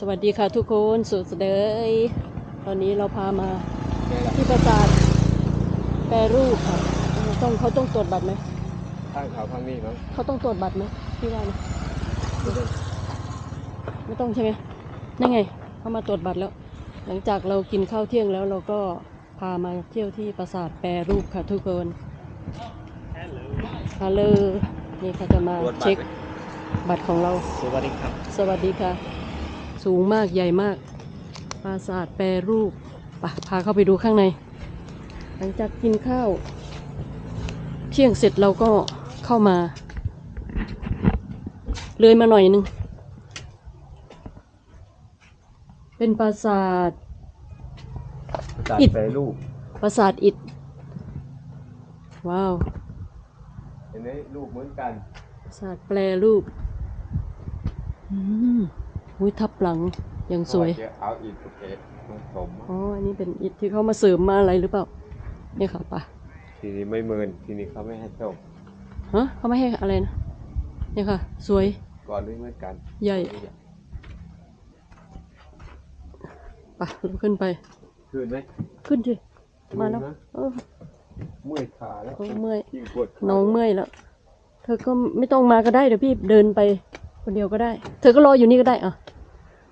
สวัสดีค่ะทุกคนสุดเลยตอนนี้เราพามาที่ปราสาทแปรรูปค่ะต้องเขาต้องตรวจบัตรไหมข้างเขาข้างนี้มั้งเขาต้องตรวจบัตรไหมพี่ว่านะไม่ต้องใช่ไหมนั่นไงเขามาตรวจบัตรแล้ว หลังจากเรากินข้าวเที่ยงแล้วเราก็พามาเที่ยวที่ปราสาทแปรรูปค่ะทุกคนฮัลโหลนี่เขาจะมาเช็คบัตรของเรา สวัสดีครับ สวัสดีค่ะ สูงมากใหญ่มาก ปราสาทแปรรูปไปพาเข้าไปดูข้างใน หลังจากกินข้าว เที่ยงเสร็จเราก็เข้ามา เลยมาหน่อยนึง เป็นปราสาทตัดอิฐแปรรูปปราสาทอิฐว้าว เห็นไหมรูปเหมือนกัน ปราสาทแปรรูป อืม อุ้ยทับหลังอย่างสวยเพราะาจะเอาอิฐกับเกศผสมอ๋ออันนี้เป็นอิฐที่เขามาเสริมมาอะไรหรือเปล่าเนี่ยค่ะป่ะทีนี้ไม่เมินทีนี้เขาไม่ให้ส่งฮะเขาไม่ให้อะไรนะเนี่ยค่ะ สวยก่อนไม่เหมือนกัน ใหญ่ป่ะเราขึ้นไปคืนไหมขึ้นสิมาแล้วดูนะเออเมื่อยขาแล้วโอ้เมื่อยยิ่งปวดขาน้องเมื่อยแล้ว เธอก็ไม่ต้องมาก็ได้เดี๋ยวพี่เดินไปคนเดียวก็ได้ เธอก็รออยู่นี่ก็ได้อะเ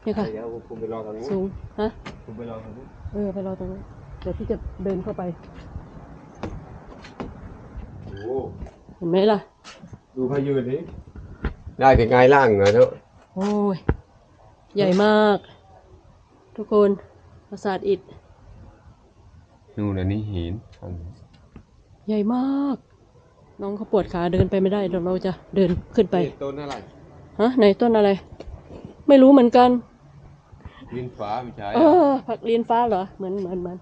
นี่ยค่ะ เดี๋ยวผมไปรอทางนู้นสูง ฮะ ผมไปรอทางนู้นเออ ไปรอตรงนี้นเดี๋ยวพี่จะเดินเข้าไป โอ้โหเห็นไหมล่ะ ดูพายืนนี้ได้เป็นไงล่างเหรอเนาะโอ้ย ใหญ่มาก ทุกคน ปราสาทอิฐ นู่นอันนี้หินใหญ่มาก น้องเขาปวดขาเดินไปไม่ได้เดี๋ยวเราจะเดินขึ้นไปนี่ต้นอะไรฮะไหนต้นอะไร ไม่รู้เหมือนกัน ดินฟ้าไม่ใช่เออผักเลียนฟ้าเหรอ เหมือนเหมือนเหมือน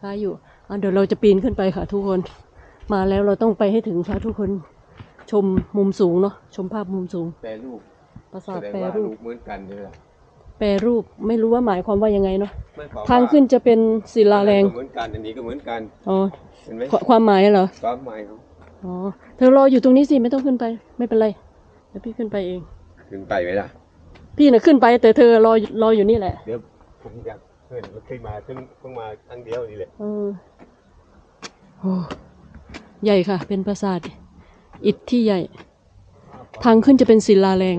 ฟ้าอยู่อะเดี๋ยวเราจะปีนขึ้นไปค่ะทุกคน มาแล้วเราต้องไปให้ถึงค่ะทุกคนชมมุมสูงเนาะชมภาพมุมสูง แปรรูปปราสาแสทดงแปรว่ารูรูปปเหมือนกันใช่ไหมล่ะแปรรูปไม่รู้ว่าหมายความว่ายังไงเนาะไม่บอกทางว่าขึ้นจะเป็นศิลาแรงอันนั้นก็เหมือนกันอันนี้ก็เหมือนกันอ๋อเห็นไหมควความหมายเหรอความหมายเขาอ๋อเธอรออยู่ตรงนี้สิไม่ต้องขึ้นไป ไม่เป็นไรเดี๋ยวพี่ขึ้นไปเอง ขึ้นไปไหมล่ะ พี่น่ะขึ้นไปแต่เธอรอรออยู่นี่แหละเดี๋ยวผมอยากขึ้นรถขึ้นมาขึ้นเพิ่งมาครั้งเดียวนี่แหละเออโอ้ใหญ่ค่ะ เป็นปราสาท อิฐที่ใหญ่ ทางขึ้นจะเป็นศิลาแรง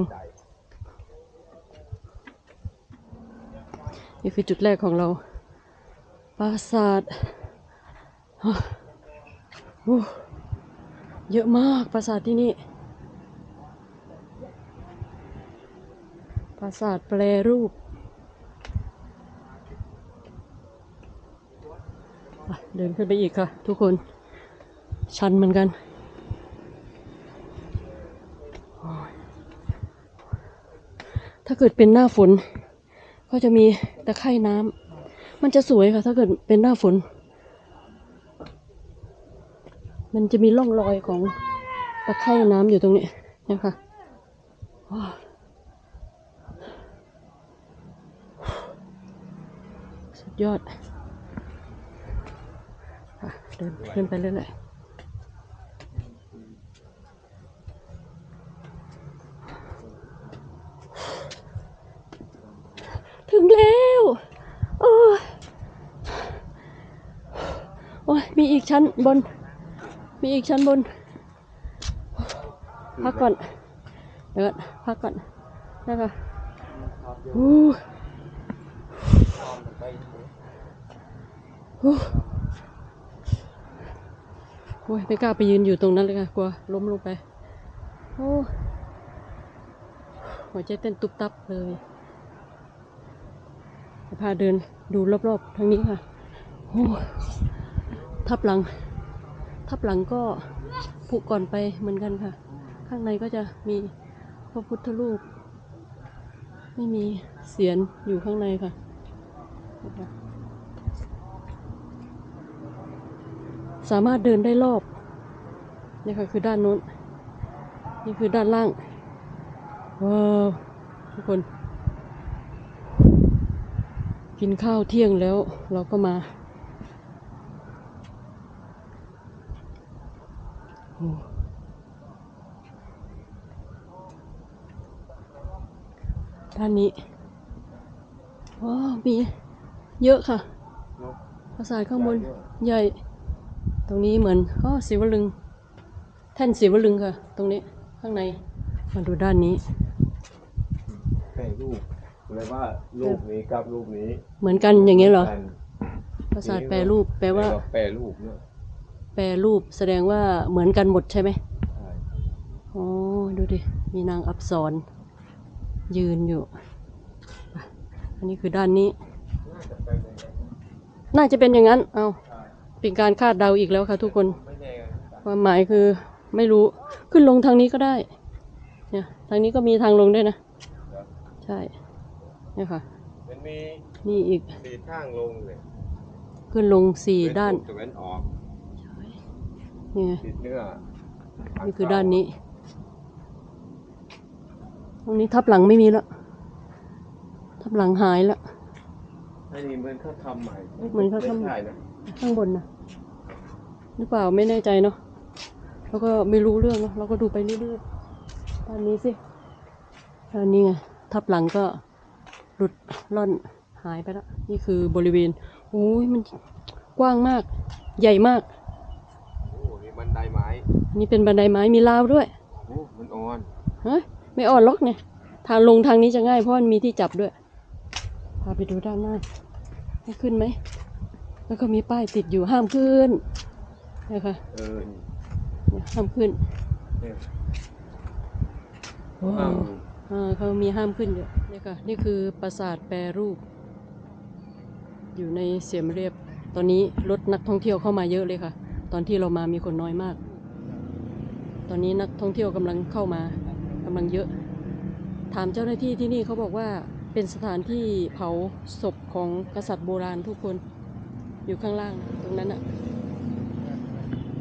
นี่คือจุดแรกของเรา ปราสาทโอ้เยอะมากปราสาทที่นี่ ราสาทแปรรูป เดินขึ้นไปอีกค่ะ ทุกคน ชันเหมือนกัน ถ้าเกิดเป็นหน้าฝน ก็จะมีตะไคร่น้ำ มันจะสวยค่ะ ถ้าเกิดเป็นหน้าฝน มันจะมีร่องรอยของตะไคร่น้ำอยู่ตรงนี้นะคะว้าว สุดยอดอะเดินขึ้นไปเรื่อยๆถึงแล้วโอ้ยโอ้ยมีอีกชั้นบน มีอีกชั้นบน พักก่อน เดี๋ยวก่อนพักก่อนนะคะอู้ โอ้ยไม่กล้าไปยืนอยู่ตรงนั้นเลยค่ะกลัวล้มลงไป โอ้หัวใจเต้นตุบตับเลยจะพาเดินดูรอบๆทางนี้ค่ะโอ้ทับหลัง ทับหลังก็ผุก่อนไปเหมือนกันค่ะ ข้างในก็จะมีพระพุทธรูป ไม่มีเสียนอยู่ข้างในค่ะ สามารถเดินได้รอบนี่ค่ะคือด้านนู้น นี่คือด้านล่าง ว้าวทุกคน กินข้าวเที่ยงแล้วเราก็มาด้านนี้ว้าวมี เยอะค่ะเนาะปราสาทข้างบนใหญ่ ตรงนี้เหมือนอ๋อศิวลึง แท่นศิวลึงค่ะ ตรงนี้ข้างใน มาดูด้านนี้แปลรูปเลยว่ารูปนี้กับรูปนี้ เหมือนกันอย่างเงี้ยเหรอกันปราสาทแปรรูปแปลว่า แปลรูปเนาะแปรรูปแสดงว่าเหมือนกันหมดใช่ไหมใช่อ๋อดูดิ มีนางอับสรยืนอยู่อะอันนี้คือด้านนี้ น่าจะเป็นอย่างนั้นน่าจะเป็นอย่างนั้น เอาใช่เป็นการคาดเดาอีกแล้วค่ะทุกคนไม่แน่กันความหมายคือไม่รู้ ขึ้นลงทางนี้ก็ได้ เนี่ย ทางนี้ก็มีทางลงด้วยนะ ใช่ เนี่ยค่ะมันมีนี่อีกสีทางลงเลยขึ้นลงสี่ด้านตะวันออกนี่ไงติดเนื้อนี่คือด้านนี้ ตรงนี้ทับหลังไม่มีแล้ว ทับหลังหายแล้ว อันนี้เหมือนเขาทำใหม่เหมือนเขาทำไใช่นะข้างบนนะหรือเปล่าไม่แน่ใจเนาะแล้วก็ไม่รู้เรื่องเนาะเราก็ดูไปเรื่อยๆด้านนี้สิด้านนี้ไงทับหลังก็หลุดล่อนหายไปแล้วนี่คือบริเวณโอ้ยมันกว้างมาก ใหญ่มาก โอ้นี่มันไดไม้นี่เป็นบันไดไม้มีราวด้วยโอ้มันอ่อน ฮะไม่อ่อนล็อกเนี่ย ทางลงทางนี้จะง่ายเพราะมันมีที่จับด้วยพาไปดูด้านหน้าให้ขึ้นไหม แล้วก็มีป้ายติดอยู่ห้ามขึ้นนะคะเออนี่เนี่ยห้ามขึ้นเนี่ยว้าอ้าววอ่าเขามีห้ามขึ้นอยู่นี่ค่ะ นี่คือปราสาทแปรรูป อยู่ในเสียมเรียบ ตอนนี้รถนักท่องเที่ยวเข้ามาเยอะเลยค่ะ ตอนที่เรามามีคนน้อยมาก ตอนนี้นักท่องเที่ยวกำลังเข้ามากำลังเยอะ ถามเจ้าหน้าที่ที่นี่เขาบอกว่า เป็นสถานที่เผาศพของกษัตริย์โบราณทุกคน อยู่ข้างล่างตรงนั้นอะ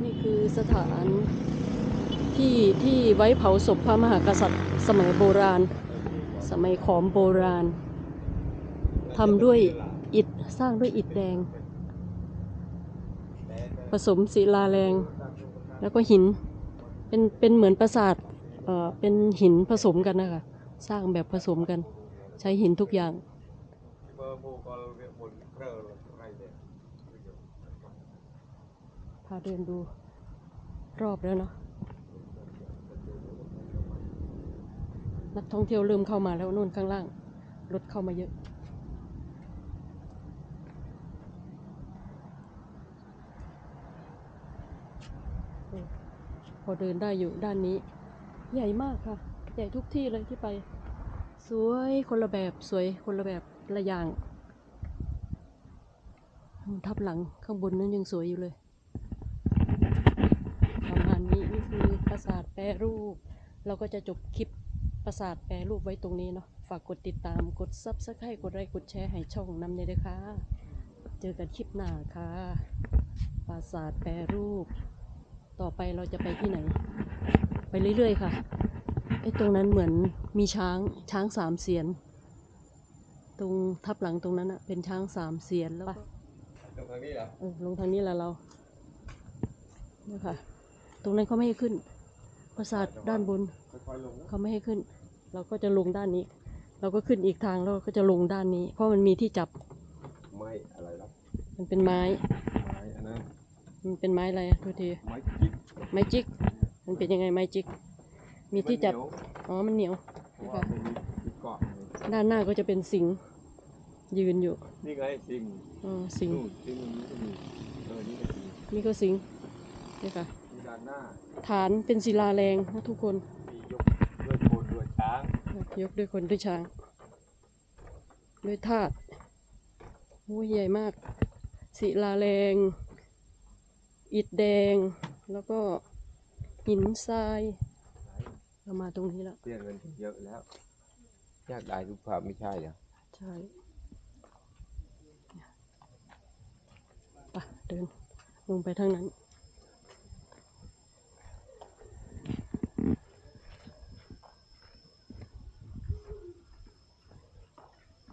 นี่คือสถานที่ที่ไว้เผาศพพระมหากษัตริย์สมัยโบราณ สมัยขอมโบราณทำด้วยอิฐสร้างด้วยอิฐแดง ผสมศิลาแรง แล้วก็หิน เป็นเป็นเหมือนปราสาทเอ่อเป็นหินผสมกันนะคะ สร้างแบบผสมกัน ใช้หินทุกอย่าง พาเดินดูรอบแล้วเนาะนักท่องเที่ยวเริ่มเข้ามาแล้วนู่นข้างล่าง รถเข้ามาเยอะ พอเดินได้อยู่ด้านนี้ ใหญ่มากค่ะ ใหญ่ทุกที่เลยที่ไป สวยคนละแบบสวยคนละแบบละอย่างทับหลังข้างบนนั้นยังสวยอยู่เลยประมาณนี้นี่คือปราสาทแปรรูป เราก็จะจบคลิปปราสาทแปรรูปไว้ตรงนี้เนาะฝากกดติดตามกดซับสไครต์กดไลค์กดแชร์ให้ช่องนำเลยนะคะเจอกันคลิปหน้าค่ะ ปราสาทแปรรูป ต่อไปเราจะไปที่ไหน ไปเรื่อยๆค่ะ ไอ้ตรงนั้นเหมือนมีช้างช้างสามเสียน ตรงทับหลังตรงนั้นอะเป็นช้างสามเสียนแล้วก็ตรงทางนี้เหรอเออลงทางนี้แหละเราเนี่ยค่ะ ตรงนั้นเขาไม่ให้ขึ้น ปราสาทด้านบนค่อยๆลงนะเขาไม่ให้ขึ้น เราก็จะลงด้านนี้ เราก็ขึ้นอีกทางแล้วก็จะลงด้านนี้ เพราะมันมีที่จับ ไม่อะไรล่ะมันเป็นไม้ ไม้อันนั้นมันเป็นไม้อะไรอะทุกทีไม้จิ๊กไม้จิก มันเป็นยังไงไม้จิก มีที่จับมันเหนียวอ๋อ มันเหนียวเพราะว่ามันมีมีเกาะอยู่ด้านหน้าก็จะเป็นสิงห์ยืนอยู่ นี่ไงสิง อ๋อ สิงห์นู่นสิงนี้ก็มีเออนี่ก็สิงนี่ก็สิงห์นี่ค่ะมีด้านหน้าฐานเป็นศิลาแรงนะทุกคนมียกด้วยโคนด้วยช้าง ยกด้วยคนด้วยช้าง ด้วยธาตุโอ้ยใหญ่มาก ศิลาแรง อิฐแดง แล้วก็หินทราย เรามาตรงนี้แล้วเสียเงินเยอะแล้วอยากได้รูปภาพไม่ใช่เหรอใช่ไปเดินลงไปทางนั้น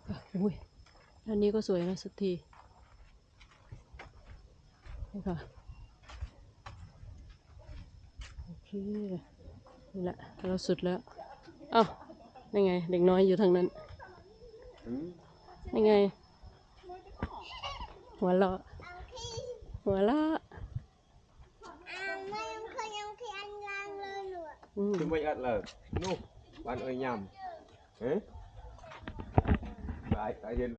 อะอุ้ยด้านนี้ก็สวยนะสักทีนี่ค่ะ โอเค นี่แหละ เราสุดแล้ว อ้าวนี่ไง เด็กน้อยอยู่ทางนั้น อืม ยังไง หัวเราะหัวเราะ À, mấy ông khơi ông khi anh lan lên rồi อืม Chứ mấy ăn là nô bạn ơi nhầm Đấy Đấy, tại hiện